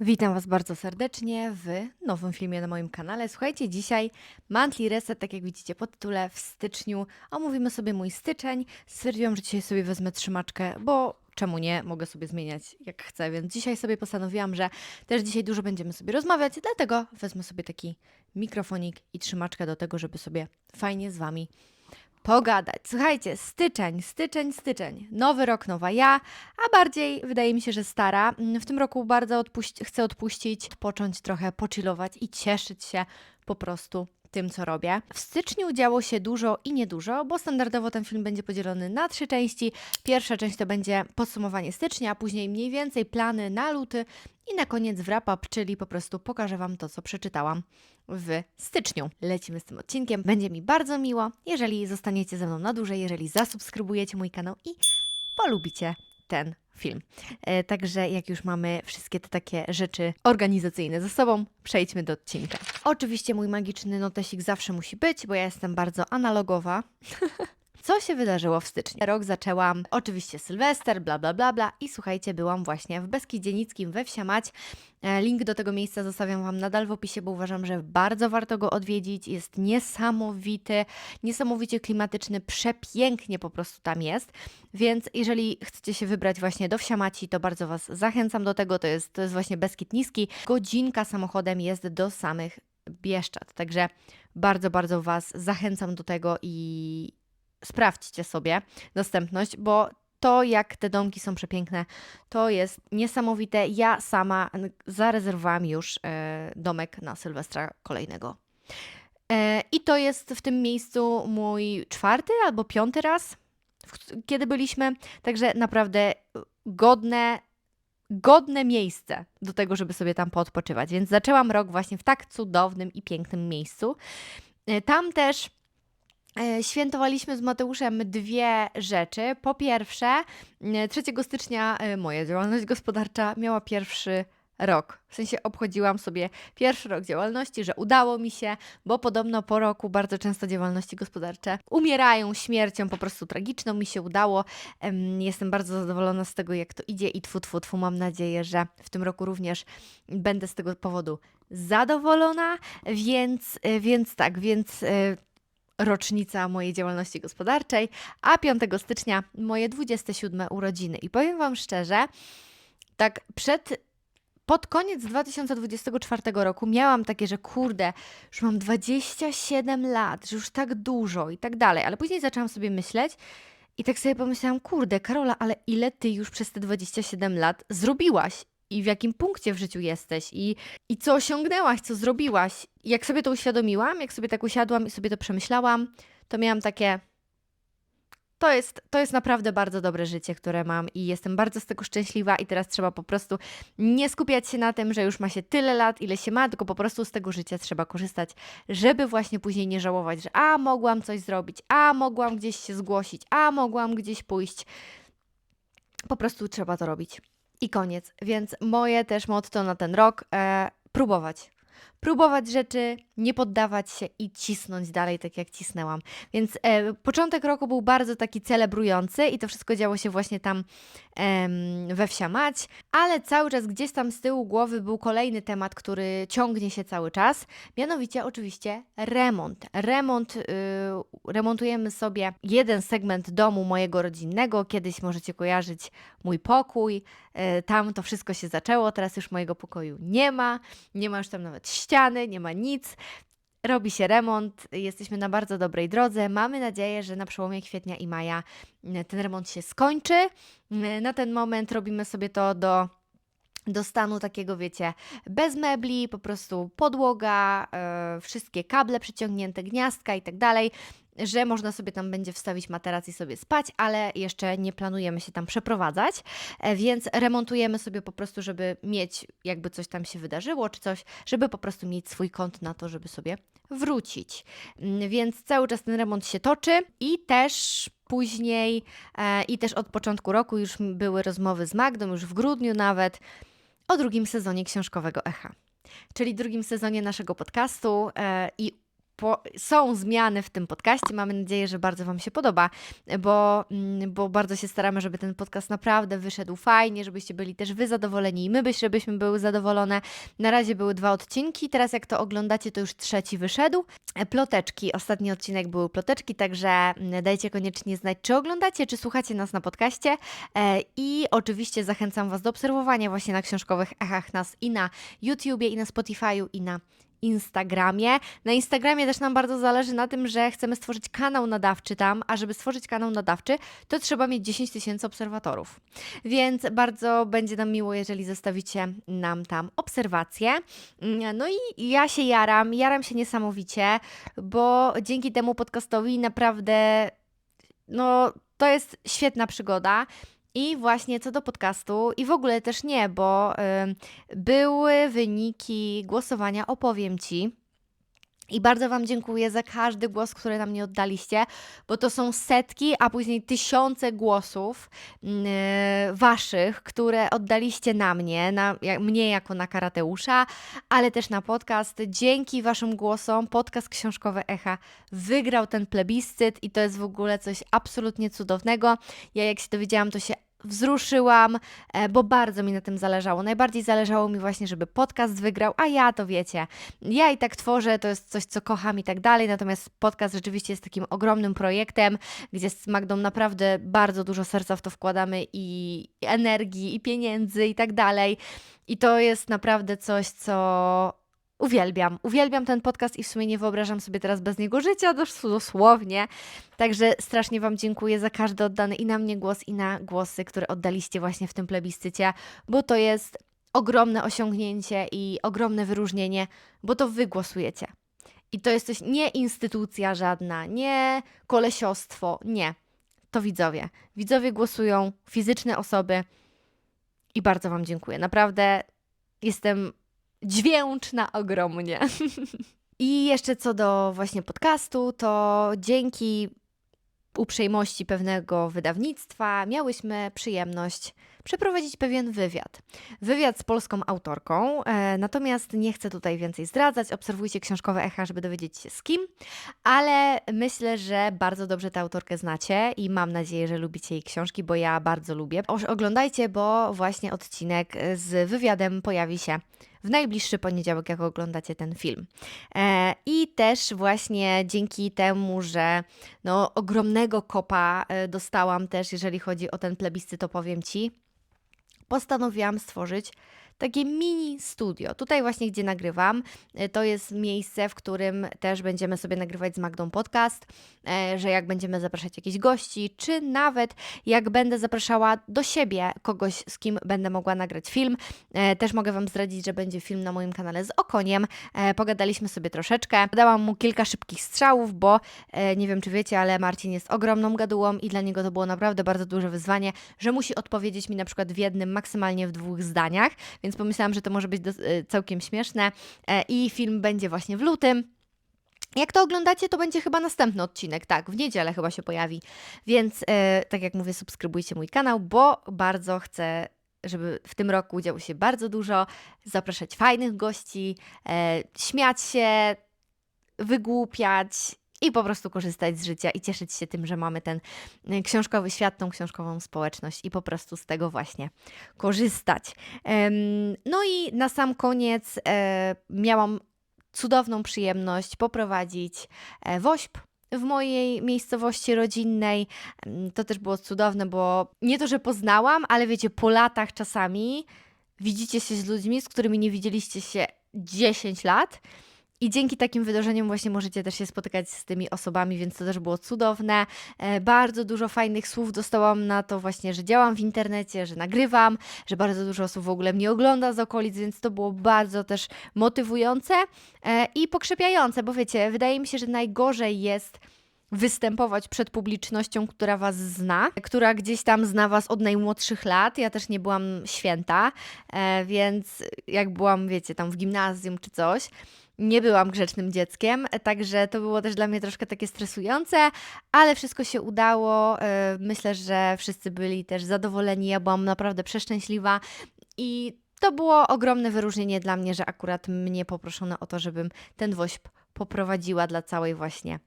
Witam Was bardzo serdecznie w nowym filmie na moim kanale. Słuchajcie, dzisiaj monthly reset, tak jak widzicie po tytule, w styczniu omówimy sobie mój styczeń. Stwierdziłam, że dzisiaj sobie wezmę trzymaczkę, bo czemu nie, mogę sobie zmieniać jak chcę, więc dzisiaj sobie postanowiłam, że też dzisiaj dużo będziemy sobie rozmawiać, dlatego wezmę sobie taki mikrofonik i trzymaczkę do tego, żeby sobie fajnie z Wami pogadać. Słuchajcie, styczeń, styczeń, styczeń. Nowy rok, nowa ja, a bardziej wydaje mi się, że stara. Mm, W tym roku bardzo odpuś- chcę odpuścić, odpocząć trochę, pochillować i cieszyć się po prostu tym, co robię. W styczniu działo się dużo i niedużo, bo standardowo ten film będzie podzielony na trzy części. Pierwsza część to będzie podsumowanie stycznia, później mniej więcej plany na luty i na koniec wrap-up, czyli po prostu pokażę Wam to, co przeczytałam w styczniu. Lecimy z tym odcinkiem. Będzie mi bardzo miło, jeżeli zostaniecie ze mną na dłużej, jeżeli zasubskrybujecie mój kanał i polubicie ten film. E, także jak już mamy wszystkie te takie rzeczy organizacyjne ze sobą, przejdźmy do odcinka. Oczywiście mój magiczny notesik zawsze musi być, bo ja jestem bardzo analogowa. Co się wydarzyło w styczniu? Rok zaczęłam, oczywiście Sylwester, bla bla bla bla i słuchajcie, byłam właśnie w Beskidzie Nickim we Wsiamać. E, Link do tego miejsca zostawiam Wam nadal w opisie, bo uważam, że bardzo warto go odwiedzić. Jest niesamowity, niesamowicie klimatyczny, przepięknie po prostu tam jest. Więc jeżeli chcecie się wybrać właśnie do Wsiamaci, to bardzo Was zachęcam do tego. To jest, to jest właśnie Beskid Niski. Godzinka samochodem jest do samych Bieszczad. Także bardzo, bardzo Was zachęcam do tego i sprawdźcie sobie dostępność, bo to, jak te domki są przepiękne, to jest niesamowite. Ja sama zarezerwowałam już e, domek na Sylwestra kolejnego. E, I to jest w tym miejscu mój czwarty albo piąty raz, kiedy byliśmy. Także naprawdę godne, godne miejsce do tego, żeby sobie tam poodpoczywać. Więc zaczęłam rok właśnie w tak cudownym i pięknym miejscu. E, Tam też E, Świętowaliśmy z Mateuszem dwie rzeczy. Po pierwsze, e, 3 stycznia e, moja działalność gospodarcza miała pierwszy rok. W sensie obchodziłam sobie pierwszy rok działalności, że udało mi się, bo podobno po roku bardzo często działalności gospodarcze umierają śmiercią po prostu tragiczną. Mi się udało. Em, Jestem bardzo zadowolona z tego, jak to idzie i tfu, tfu, tfu, mam nadzieję, że w tym roku również będę z tego powodu zadowolona, więc, e, więc tak, więc e, rocznica mojej działalności gospodarczej, a 5 stycznia moje 27 urodziny. I powiem Wam szczerze, tak przed, pod koniec 2024 roku miałam takie, że kurde, już mam 27 lat, że już tak dużo i tak dalej, ale później zaczęłam sobie myśleć i tak sobie pomyślałam, kurde, Karola, ale ile Ty już przez te 27 lat zrobiłaś? I w jakim punkcie w życiu jesteś? I, I co osiągnęłaś, co zrobiłaś? I jak sobie to uświadomiłam, jak sobie tak usiadłam i sobie to przemyślałam, to miałam takie. To jest, to jest naprawdę bardzo dobre życie, które mam i jestem bardzo z tego szczęśliwa i teraz trzeba po prostu nie skupiać się na tym, że już ma się tyle lat, ile się ma, tylko po prostu z tego życia trzeba korzystać, żeby właśnie później nie żałować, że a mogłam coś zrobić, a mogłam gdzieś się zgłosić, a mogłam gdzieś pójść. Po prostu trzeba to robić. I koniec. Więc moje też motto na ten rok e, próbować. Próbować rzeczy, nie poddawać się i cisnąć dalej, tak jak cisnęłam. Więc e, początek roku był bardzo taki celebrujący i to wszystko działo się właśnie tam em, we wsia mać, ale cały czas gdzieś tam z tyłu głowy był kolejny temat, który ciągnie się cały czas, mianowicie oczywiście remont. Remont, y, remontujemy sobie jeden segment domu mojego rodzinnego, kiedyś możecie kojarzyć mój pokój, e, tam to wszystko się zaczęło, teraz już mojego pokoju nie ma, nie ma już tam nawet ściany, nie ma nic. Robi się remont, jesteśmy na bardzo dobrej drodze. Mamy nadzieję, że na przełomie kwietnia i maja ten remont się skończy. Na ten moment robimy sobie to do do stanu takiego, wiecie, bez mebli, po prostu podłoga, e, wszystkie kable przyciągnięte, gniazdka i tak dalej, że można sobie tam będzie wstawić materac i sobie spać, ale jeszcze nie planujemy się tam przeprowadzać, e, więc remontujemy sobie po prostu, żeby mieć, jakby coś tam się wydarzyło, czy coś, żeby po prostu mieć swój kąt na to, żeby sobie wrócić. Mm, Więc cały czas ten remont się toczy i też później, e, i też od początku roku już były rozmowy z Magdą, już w grudniu nawet, o drugim sezonie książkowego Echa, czyli drugim sezonie naszego podcastu e, i po, są zmiany w tym podcaście. Mamy nadzieję, że bardzo Wam się podoba, bo, mm, bo bardzo się staramy, żeby ten podcast naprawdę wyszedł fajnie, żebyście byli też Wy zadowoleni i my, byś, żebyśmy były zadowolone. Na razie były dwa odcinki, teraz jak to oglądacie, to już trzeci wyszedł. E, Ploteczki, ostatni odcinek były ploteczki, także mm, dajcie koniecznie znać, czy oglądacie, czy słuchacie nas na podcaście. E, I oczywiście zachęcam Was do obserwowania właśnie na książkowych echach nas i na YouTubie, i na Spotify'u, i na Instagramie. Na Instagramie też nam bardzo zależy na tym, że chcemy stworzyć kanał nadawczy tam, a żeby stworzyć kanał nadawczy, to trzeba mieć 10 tysięcy obserwatorów. Więc bardzo będzie nam miło, jeżeli zostawicie nam tam obserwacje. No i ja się jaram, jaram się niesamowicie, bo dzięki temu podcastowi naprawdę no, to jest świetna przygoda. I właśnie co do podcastu, i w ogóle też nie, bo ym, były wyniki głosowania, opowiem Ci. I bardzo Wam dziękuję za każdy głos, który nam nie oddaliście, bo to są setki, a później tysiące głosów yy, Waszych, które oddaliście na mnie, na ja, mnie jako na karateusza, ale też na podcast. Dzięki Waszym głosom podcast Książkowe Echa wygrał ten plebiscyt i to jest w ogóle coś absolutnie cudownego. Ja jak się dowiedziałam, to się wzruszyłam, e, bo bardzo mi na tym zależało. Najbardziej zależało mi właśnie, żeby podcast wygrał, a ja to wiecie, ja i tak tworzę, to jest coś, co kocham i tak dalej, natomiast podcast rzeczywiście jest takim ogromnym projektem, gdzie z Magdą naprawdę bardzo dużo serca w to wkładamy i energii, i pieniędzy i tak dalej. I to jest naprawdę coś, co Uwielbiam, uwielbiam ten podcast i w sumie nie wyobrażam sobie teraz bez niego życia, dos- dosłownie. Także strasznie Wam dziękuję za każdy oddany i na mnie głos, i na głosy, które oddaliście właśnie w tym plebiscycie, bo to jest ogromne osiągnięcie i ogromne wyróżnienie, bo to Wy głosujecie. I to jest coś, nie instytucja żadna, nie kolesiostwo, nie. To widzowie. Widzowie głosują, fizyczne osoby i bardzo Wam dziękuję. Naprawdę jestem dźwięczna ogromnie. I jeszcze co do właśnie podcastu, to dzięki uprzejmości pewnego wydawnictwa miałyśmy przyjemność przeprowadzić pewien wywiad. Wywiad z polską autorką, e, natomiast nie chcę tutaj więcej zdradzać. Obserwujcie książkowe echa, żeby dowiedzieć się z kim, ale myślę, że bardzo dobrze tę autorkę znacie i mam nadzieję, że lubicie jej książki, bo ja bardzo lubię. Oglądajcie, bo właśnie odcinek z wywiadem pojawi się w najbliższy poniedziałek, jak oglądacie ten film. E, I też właśnie dzięki temu, że no, ogromnego kopa e, dostałam też, jeżeli chodzi o ten plebiscyt, to powiem Ci, postanowiłam stworzyć takie mini studio. Tutaj właśnie, gdzie nagrywam, e, to jest miejsce, w którym też będziemy sobie nagrywać z Magdą podcast, e, że jak będziemy zapraszać jakichś gości, czy nawet jak będę zapraszała do siebie kogoś, z kim będę mogła nagrać film. E, Też mogę Wam zdradzić, że będzie film na moim kanale z Okoniem. E, Pogadaliśmy sobie troszeczkę. Dałam mu kilka szybkich strzałów, bo nie wiem, czy wiecie, ale Marcin jest ogromną gadułą i dla niego to było naprawdę bardzo duże wyzwanie, że musi odpowiedzieć mi na przykład w jednym, maksymalnie w dwóch zdaniach, więc pomyślałam, że to może być dos- e, całkiem śmieszne E, i film będzie właśnie w lutym. Jak to oglądacie, to będzie chyba następny odcinek, tak, w niedzielę chyba się pojawi. Więc e, tak jak mówię, subskrybujcie mój kanał, bo bardzo chcę, żeby w tym roku działo się bardzo dużo, zapraszać fajnych gości, śmiać się, wygłupiać i po prostu korzystać z życia i cieszyć się tym, że mamy ten e, książkowy świat, tą książkową społeczność i po prostu z tego właśnie korzystać. No i na sam koniec e, miałam cudowną przyjemność poprowadzić e, WOŚP w mojej miejscowości rodzinnej. To też było cudowne, bo nie to, że poznałam, ale wiecie, po latach czasami widzicie się z ludźmi, z którymi nie widzieliście się 10 lat. I dzięki takim wydarzeniom właśnie możecie też się spotykać z tymi osobami, więc to też było cudowne. E, bardzo dużo fajnych słów dostałam na to właśnie, że działam w internecie, że nagrywam, że bardzo dużo osób w ogóle mnie ogląda z okolic, więc to było bardzo też motywujące e, i pokrzepiające, bo wiecie, wydaje mi się, że najgorzej jest występować przed publicznością, która Was zna, która gdzieś tam zna Was od najmłodszych lat. Ja też nie byłam święta, e, więc jak byłam, wiecie, tam w gimnazjum czy coś, nie byłam grzecznym dzieckiem, także to było też dla mnie troszkę takie stresujące, ale wszystko się udało. e, Myślę, że wszyscy byli też zadowoleni. Ja byłam naprawdę przeszczęśliwa i to było ogromne wyróżnienie dla mnie, że akurat mnie poproszono o to, żebym ten woźb poprowadziła dla całej właśnie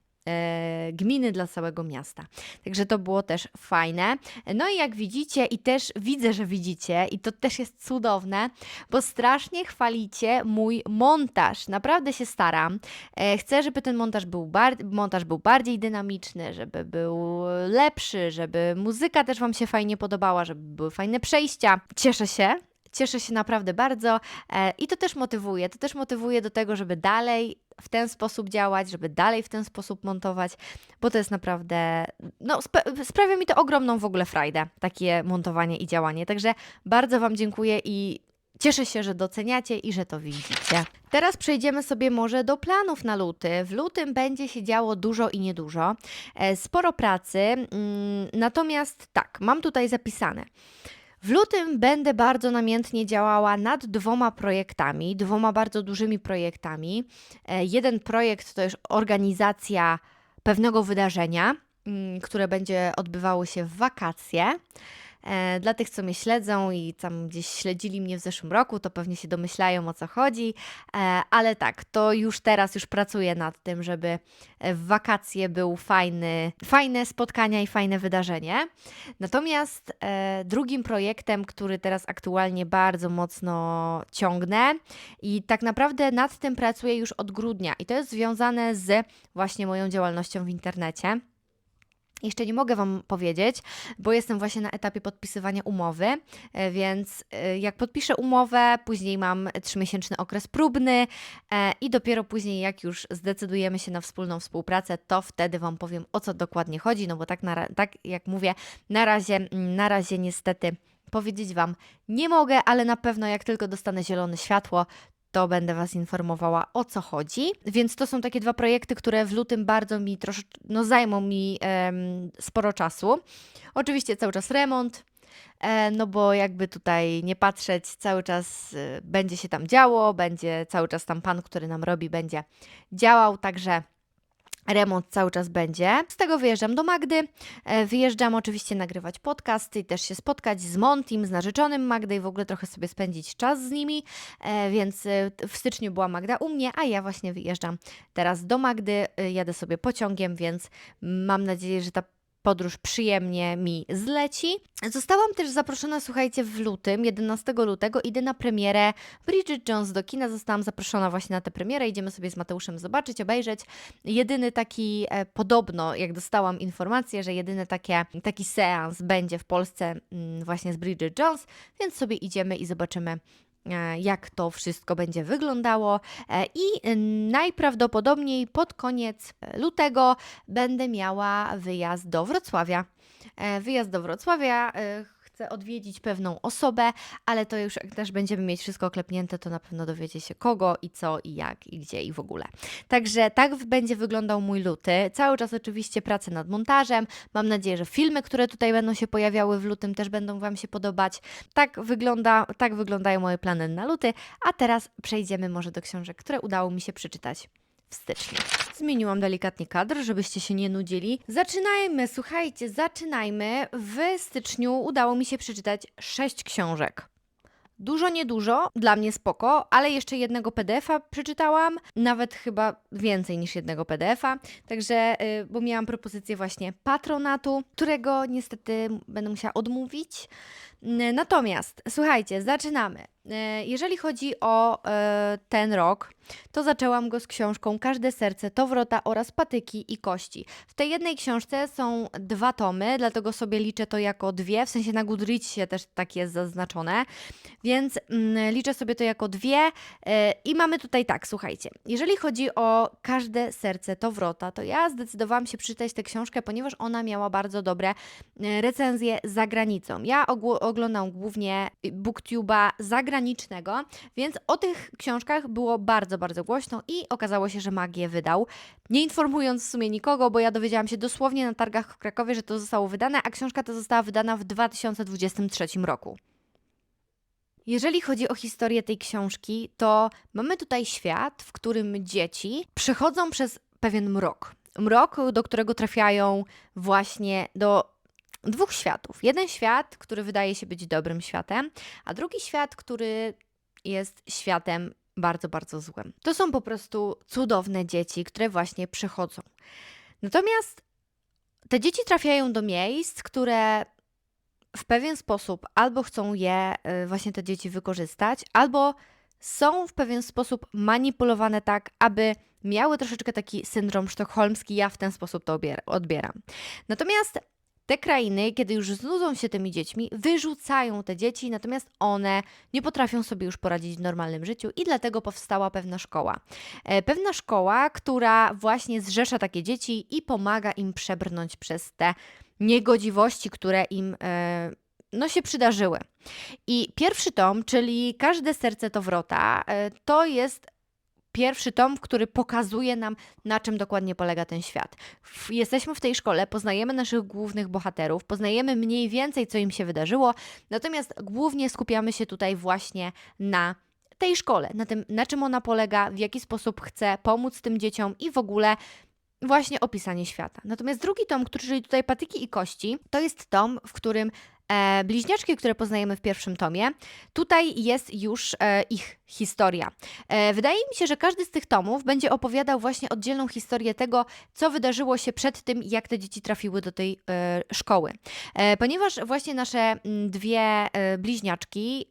gminy, dla całego miasta. Także to było też fajne. No i jak widzicie, i też widzę, że widzicie, i to też jest cudowne, bo strasznie chwalicie mój montaż. Naprawdę się staram. E, chcę, żeby ten montaż był, bar- montaż był bardziej dynamiczny, żeby był lepszy, żeby muzyka też Wam się fajnie podobała, żeby były fajne przejścia. Cieszę się. Cieszę się naprawdę bardzo e, i to też motywuje. To też motywuje do tego, żeby dalej w ten sposób działać, żeby dalej w ten sposób montować, bo to jest naprawdę, no spa- sprawia mi to ogromną w ogóle frajdę, takie montowanie i działanie. Także bardzo Wam dziękuję i Cieszę się, że doceniacie i że to widzicie. Teraz przejdziemy sobie może do planów na luty. W lutym będzie się działo dużo i niedużo. E, Sporo pracy, mm, natomiast tak, mam tutaj zapisane. W lutym będę bardzo namiętnie działała nad dwoma projektami, dwoma bardzo dużymi projektami. E, Jeden projekt to już organizacja pewnego wydarzenia, mm, które będzie odbywało się w wakacje. E, Dla tych, co mnie śledzą i tam gdzieś śledzili mnie w zeszłym roku, to pewnie się domyślają o co chodzi, E, ale tak, to już teraz już pracuję nad tym, żeby w wakacje był fajny, fajne spotkania i fajne wydarzenie. Natomiast e, drugim projektem, który teraz aktualnie bardzo mocno ciągnę i tak naprawdę nad tym pracuję już od grudnia i to jest związane z właśnie moją działalnością w internecie. Jeszcze nie mogę Wam powiedzieć, bo jestem właśnie na etapie podpisywania umowy, e, więc e, jak podpiszę umowę, później mam trzymiesięczny okres próbny e, i dopiero później, jak już zdecydujemy się na wspólną współpracę, to wtedy Wam powiem, o co dokładnie chodzi, no bo tak, na, tak jak mówię, na razie, mm, na razie niestety powiedzieć Wam nie mogę, ale na pewno jak tylko dostanę zielone światło, to będę Was informowała o co chodzi. Więc to są takie dwa projekty, które w lutym bardzo mi troszeczkę, no zajmą mi em, sporo czasu. Oczywiście cały czas remont, e, no bo jakby tutaj nie patrzeć, cały czas e, będzie się tam działo, będzie cały czas tam pan, który nam robi, będzie działał, także remont cały czas będzie. Z tego wyjeżdżam do Magdy, e, wyjeżdżam oczywiście nagrywać podcasty i też się spotkać z Montim, z narzeczonym Magdy i w ogóle trochę sobie spędzić czas z nimi, e, więc e, w styczniu była Magda u mnie, a ja właśnie wyjeżdżam teraz do Magdy, jadę sobie pociągiem, więc mam nadzieję, że ta podróż przyjemnie mi zleci. Zostałam też zaproszona, słuchajcie, w lutym, 11 lutego, idę na premierę Bridget Jones do kina. Zostałam zaproszona właśnie na tę premierę. Idziemy sobie z Mateuszem zobaczyć, obejrzeć. Jedyny taki, e, podobno, jak dostałam informację, że jedyny takie, taki seans będzie w Polsce mm, właśnie z Bridget Jones, więc sobie idziemy i zobaczymy jak to wszystko będzie wyglądało E, i e, najprawdopodobniej pod koniec e, lutego będę miała wyjazd do Wrocławia. E, Wyjazd do Wrocławia. Odwiedzić pewną osobę, ale to już jak też będziemy mieć wszystko oklepnięte, to na pewno dowiecie się kogo i co i jak i gdzie i w ogóle. Także tak będzie wyglądał mój luty. Cały czas oczywiście pracę nad montażem. Mam nadzieję, że filmy, które tutaj będą się pojawiały w lutym też będą Wam się podobać. Tak, wygląda, tak wyglądają moje plany na luty. A teraz przejdziemy może do książek, które udało mi się przeczytać w styczniu. Zmieniłam delikatnie kadr, żebyście się nie nudzili. Zaczynajmy, słuchajcie, zaczynajmy. W styczniu udało mi się przeczytać sześć książek. Dużo, niedużo, dla mnie spoko, ale jeszcze jednego PDF-a przeczytałam, nawet chyba więcej niż jednego PDF-a, także, y, bo miałam propozycję właśnie patronatu, którego niestety będę musiała odmówić. Natomiast, słuchajcie, zaczynamy. E, Jeżeli chodzi o e, ten rok, to zaczęłam go z książką Każde serce to wrota oraz patyki i kości. W tej jednej książce są dwa tomy, dlatego sobie liczę to jako dwie, w sensie na Goodreadsie też tak jest zaznaczone, więc mm, liczę sobie to jako dwie e, i mamy tutaj tak, słuchajcie, jeżeli chodzi o Każde serce to wrota, to ja zdecydowałam się przeczytać tę książkę, ponieważ ona miała bardzo dobre recenzje za granicą. Ja oglądam głównie booktube'a zagranicznego, więc o tych książkach było bardzo, bardzo głośno i okazało się, że Mag je wydał, nie informując w sumie nikogo, bo ja dowiedziałam się dosłownie na targach w Krakowie, że to zostało wydane, a książka ta została wydana w 2023 roku. Jeżeli chodzi o historię tej książki, to mamy tutaj świat, w którym dzieci przechodzą przez pewien mrok. Mrok, do którego trafiają właśnie do dwóch światów. Jeden świat, który wydaje się być dobrym światem, a drugi świat, który jest światem bardzo, bardzo złym. To są po prostu cudowne dzieci, które właśnie przychodzą. Natomiast te dzieci trafiają do miejsc, które w pewien sposób albo chcą je, y, właśnie te dzieci wykorzystać, albo są w pewien sposób manipulowane tak, aby miały troszeczkę taki syndrom sztokholmski. Ja w ten sposób to odbieram. Natomiast te krainy, kiedy już znudzą się tymi dziećmi, wyrzucają te dzieci, natomiast one nie potrafią sobie już poradzić w normalnym życiu i dlatego powstała pewna szkoła. E, Pewna szkoła, która właśnie zrzesza takie dzieci i pomaga im przebrnąć przez te niegodziwości, które im e, no, się przydarzyły. I pierwszy tom, czyli Każde serce to wrota, e, to jest pierwszy tom, który pokazuje nam, na czym dokładnie polega ten świat. Jesteśmy w tej szkole, poznajemy naszych głównych bohaterów, poznajemy mniej więcej, co im się wydarzyło, natomiast głównie skupiamy się tutaj właśnie na tej szkole, na tym, na czym ona polega, w jaki sposób chce pomóc tym dzieciom i w ogóle właśnie opisanie świata. Natomiast drugi tom, który, czyli tutaj Patyki i Kości, to jest tom, w którym e, bliźniaczki, które poznajemy w pierwszym tomie, tutaj jest już e, ich historia. E, wydaje mi się, że każdy z tych tomów będzie opowiadał właśnie oddzielną historię tego, co wydarzyło się przed tym, jak te dzieci trafiły do tej szkoły. Ponieważ właśnie nasze dwie bliźniaczki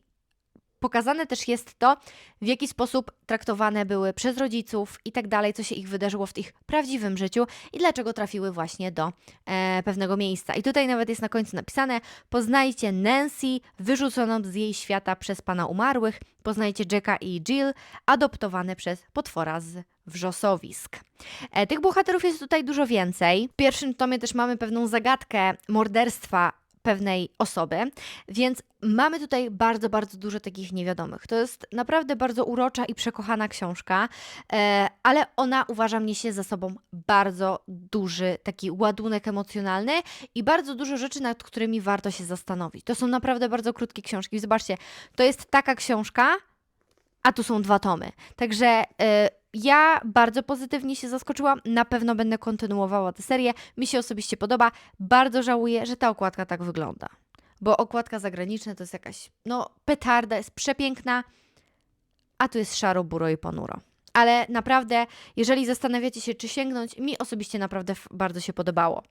pokazane też jest to, w jaki sposób traktowane były przez rodziców i tak dalej, co się ich wydarzyło w ich prawdziwym życiu i dlaczego trafiły właśnie do e, pewnego miejsca. I tutaj nawet jest na końcu napisane: Poznajcie Nancy, wyrzuconą z jej świata przez pana umarłych, poznajcie Jacka i Jill, adoptowane przez potwora z wrzosowisk. E, tych bohaterów jest tutaj dużo więcej. W pierwszym tomie też mamy pewną zagadkę morderstwa pewnej osoby, więc mamy tutaj bardzo, bardzo dużo takich niewiadomych. To jest naprawdę bardzo urocza i przekochana książka, e, ale ona uważam niesie za sobą bardzo duży taki ładunek emocjonalny i bardzo dużo rzeczy, nad którymi warto się zastanowić. To są naprawdę bardzo krótkie książki. Zobaczcie, to jest taka książka, a tu są dwa tomy. Także e, ja bardzo pozytywnie się zaskoczyłam. Na pewno będę kontynuowała tę serię. Mi się osobiście podoba. Bardzo żałuję, że ta okładka tak wygląda. Bo okładka zagraniczna to jest jakaś, no, petarda, jest przepiękna, a tu jest szaro, buro i ponuro. Ale naprawdę, jeżeli zastanawiacie się, czy sięgnąć, mi osobiście naprawdę bardzo się podobało.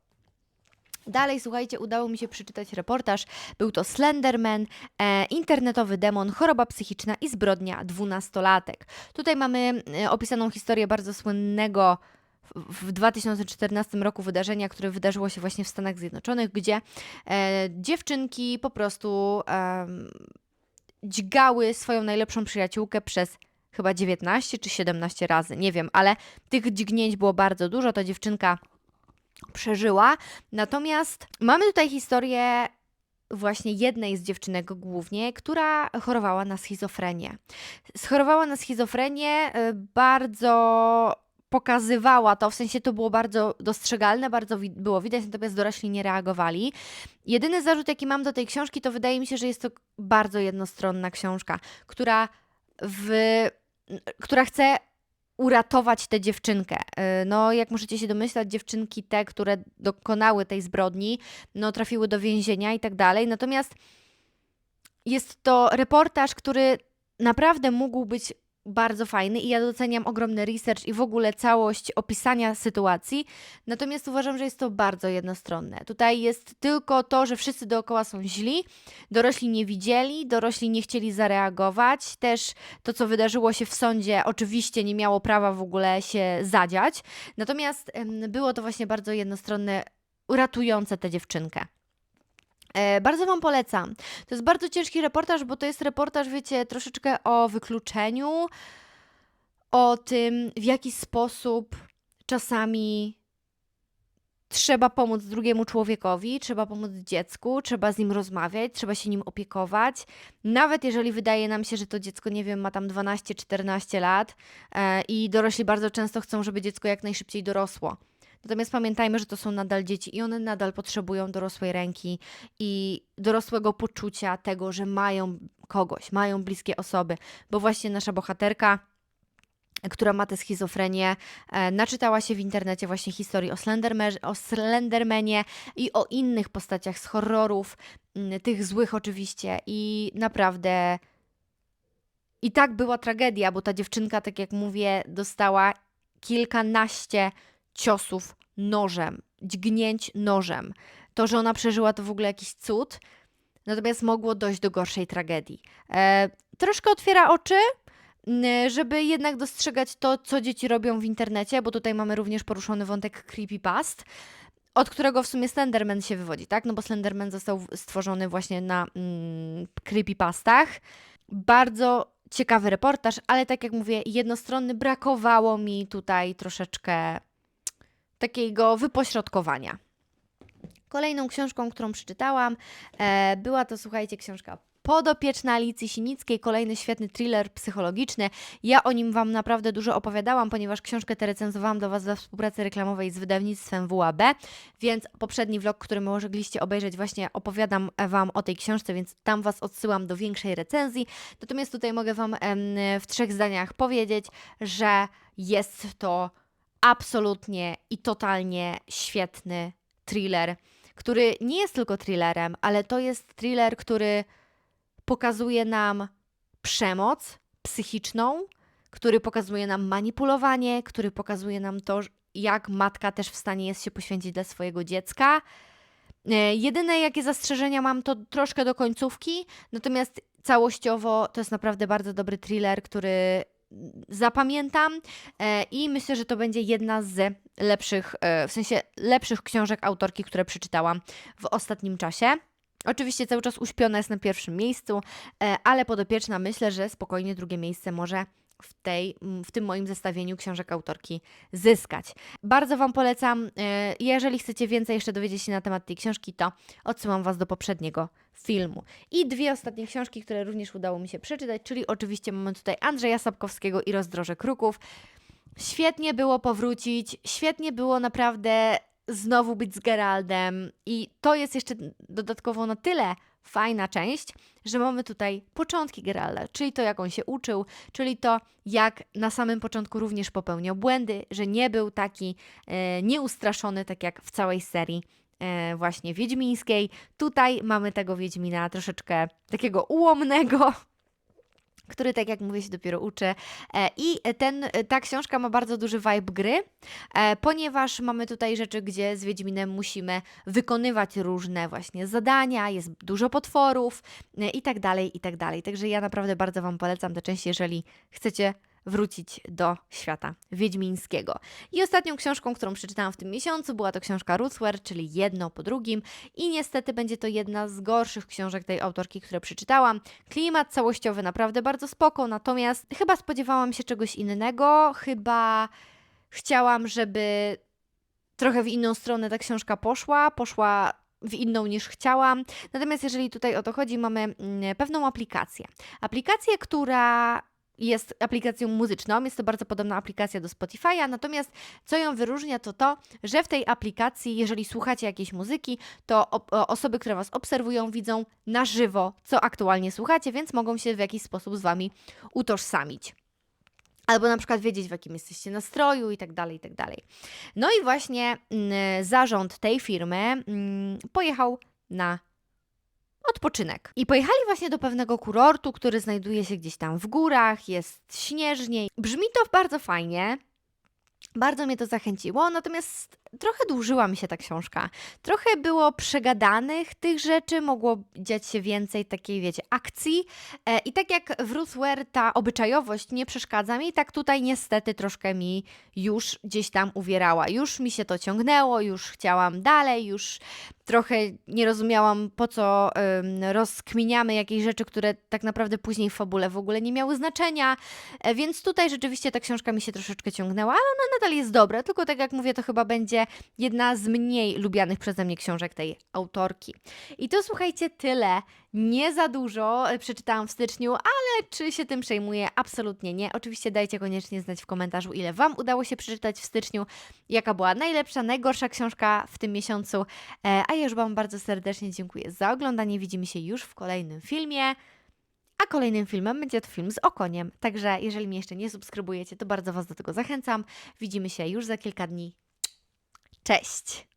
Dalej, słuchajcie, udało mi się przeczytać reportaż. Był to Slenderman, e, internetowy demon, choroba psychiczna i zbrodnia dwunastolatek. Tutaj mamy e, opisaną historię bardzo słynnego w w 2014 roku wydarzenia, które wydarzyło się właśnie w Stanach Zjednoczonych, gdzie e, dziewczynki po prostu em, dźgały swoją najlepszą przyjaciółkę przez chyba 19 czy 17 razy, nie wiem, ale tych dźgnięć było bardzo dużo. To dziewczynka przeżyła. Natomiast mamy tutaj historię właśnie jednej z dziewczynek głównie, która chorowała na schizofrenię. Schorowała na schizofrenię, y, bardzo pokazywała to, w sensie to było bardzo dostrzegalne, bardzo wi- było widać, natomiast dorośli nie reagowali. Jedyny zarzut, jaki mam do tej książki, to wydaje mi się, że jest to bardzo jednostronna książka, która w, która chce uratować tę dziewczynkę. Y, No, jak możecie się domyślać, dziewczynki te, które dokonały tej zbrodni, no, trafiły do więzienia i tak dalej. Natomiast jest to reportaż, który naprawdę mógł być bardzo fajny i ja doceniam ogromny research i w ogóle całość opisania sytuacji. Natomiast uważam, że jest to bardzo jednostronne. Tutaj jest tylko to, że wszyscy dookoła są źli, dorośli nie widzieli, dorośli nie chcieli zareagować. Też to, co wydarzyło się w sądzie, oczywiście nie miało prawa w ogóle się zadziać. Natomiast było to właśnie bardzo jednostronne, uratujące tę dziewczynkę. E, bardzo Wam polecam. To jest bardzo ciężki reportaż, bo to jest reportaż, wiecie, troszeczkę o wykluczeniu, o tym, w jaki sposób czasami trzeba pomóc drugiemu człowiekowi, trzeba pomóc dziecku, trzeba z nim rozmawiać, trzeba się nim opiekować. Nawet jeżeli wydaje nam się, że to dziecko, nie wiem, ma tam 12-14 lat e, i dorośli bardzo często chcą, żeby dziecko jak najszybciej dorosło. Natomiast pamiętajmy, że to są nadal dzieci i one nadal potrzebują dorosłej ręki i dorosłego poczucia tego, że mają kogoś, mają bliskie osoby, bo właśnie nasza bohaterka która ma tę schizofrenię, e, naczytała się w internecie właśnie historii o, Slenderme, o Slendermanie i o innych postaciach z horrorów, mm, tych złych oczywiście. I naprawdę I tak była tragedia, bo ta dziewczynka, tak jak mówię, dostała kilkanaście ciosów nożem, dźgnięć nożem. To, że ona przeżyła, to w ogóle jakiś cud. Natomiast mogło dojść do gorszej tragedii. E, troszkę otwiera oczy, żeby jednak dostrzegać to, co dzieci robią w internecie, bo tutaj mamy również poruszony wątek creepypast, od którego w sumie Slenderman się wywodzi, tak? No bo Slenderman został stworzony właśnie na mm, creepypastach. Bardzo ciekawy reportaż, ale tak jak mówię, jednostronny, brakowało mi tutaj troszeczkę takiego wypośrodkowania. Kolejną książką, którą przeczytałam, e, była to, słuchajcie, książka Podopieczna Alicji Sinickiej, kolejny świetny thriller psychologiczny. Ja o nim Wam naprawdę dużo opowiadałam, ponieważ książkę tę recenzowałam do Was we współpracy reklamowej z wydawnictwem WAB, więc poprzedni vlog, który mogliście obejrzeć, właśnie opowiadam Wam o tej książce, więc tam Was odsyłam do większej recenzji. Natomiast tutaj mogę Wam w trzech zdaniach powiedzieć, że jest to absolutnie i totalnie świetny thriller, który nie jest tylko thrillerem, ale to jest thriller, który pokazuje nam przemoc psychiczną, który pokazuje nam manipulowanie, który pokazuje nam to, jak matka też w stanie jest się poświęcić dla swojego dziecka. E, Jedyne jakie zastrzeżenia mam to troszkę do końcówki, natomiast całościowo to jest naprawdę bardzo dobry thriller, który zapamiętam e, i myślę, że to będzie jedna z lepszych, e, w sensie lepszych książek autorki, które przeczytałam w ostatnim czasie. Oczywiście cały czas uśpiona jest na pierwszym miejscu, e, ale podopieczna myślę, że spokojnie drugie miejsce może w, tej, w tym moim zestawieniu książek autorki zyskać. Bardzo Wam polecam. e, Jeżeli chcecie więcej jeszcze dowiedzieć się na temat tej książki, to odsyłam Was do poprzedniego filmu. I dwie ostatnie książki, które również udało mi się przeczytać, czyli oczywiście mamy tutaj Andrzeja Sapkowskiego i Rozdroże Kruków. Świetnie było powrócić, świetnie było naprawdę znowu być z Geraldem i to jest jeszcze dodatkowo na tyle fajna część, że mamy tutaj początki Geralda, czyli to jak on się uczył, czyli to jak na samym początku również popełniał błędy, że nie był taki e, nieustraszony tak jak w całej serii e, właśnie wiedźmińskiej. Tutaj mamy tego Wiedźmina troszeczkę takiego ułomnego, który, tak jak mówię, się dopiero uczy. E, I ten, ta książka ma bardzo duży vibe gry, e, ponieważ mamy tutaj rzeczy, gdzie z Wiedźminem musimy wykonywać różne właśnie zadania, jest dużo potworów e, i tak dalej, i tak dalej. Także ja naprawdę bardzo Wam polecam tę część, jeżeli chcecie wrócić do świata wiedźmińskiego. I ostatnią książką, którą przeczytałam w tym miesiącu, była to książka Ruthwer, czyli jedno po drugim. I niestety będzie to jedna z gorszych książek tej autorki, które przeczytałam. Klimat całościowy naprawdę bardzo spoko, natomiast chyba spodziewałam się czegoś innego. Chyba chciałam, żeby trochę w inną stronę ta książka poszła. Poszła w inną niż chciałam. Natomiast jeżeli tutaj o to chodzi, mamy mm, pewną aplikację. Aplikację, która jest aplikacją muzyczną, jest to bardzo podobna aplikacja do Spotify'a, natomiast co ją wyróżnia to to, że w tej aplikacji, jeżeli słuchacie jakiejś muzyki, to osoby, które Was obserwują, widzą na żywo, co aktualnie słuchacie, więc mogą się w jakiś sposób z Wami utożsamić. Albo na przykład wiedzieć, w jakim jesteście nastroju i tak dalej, i tak dalej. No i właśnie mm, zarząd tej firmy mm, pojechał na odpoczynek. I pojechali właśnie do pewnego kurortu, który znajduje się gdzieś tam w górach, jest śnieżnie. Brzmi to bardzo fajnie. Bardzo mnie to zachęciło, natomiast trochę dłużyła mi się ta książka. Trochę było przegadanych tych rzeczy, mogło dziać się więcej takiej, wiecie, akcji. E, I tak jak w Ruthware ta obyczajowość nie przeszkadza mi, tak tutaj niestety troszkę mi już gdzieś tam uwierała. Już mi się to ciągnęło, już chciałam dalej, już trochę nie rozumiałam, po co rozkminiamy jakieś rzeczy, które tak naprawdę później w fabule w ogóle nie miały znaczenia. E, Więc tutaj rzeczywiście ta książka mi się troszeczkę ciągnęła, ale ona nadal jest dobra, tylko tak jak mówię, to chyba będzie jedna z mniej lubianych przeze mnie książek tej autorki. I to słuchajcie, tyle. Nie za dużo e, przeczytałam w styczniu, ale czy się tym przejmuję? Absolutnie nie. Oczywiście dajcie koniecznie znać w komentarzu, ile Wam udało się przeczytać w styczniu, jaka była najlepsza, najgorsza książka w tym miesiącu. E, A ja już Wam bardzo serdecznie dziękuję za oglądanie. Widzimy się już w kolejnym filmie. A kolejnym filmem będzie to film z okoniem. Także jeżeli mnie jeszcze nie subskrybujecie, to bardzo Was do tego zachęcam. Widzimy się już za kilka dni. Cześć!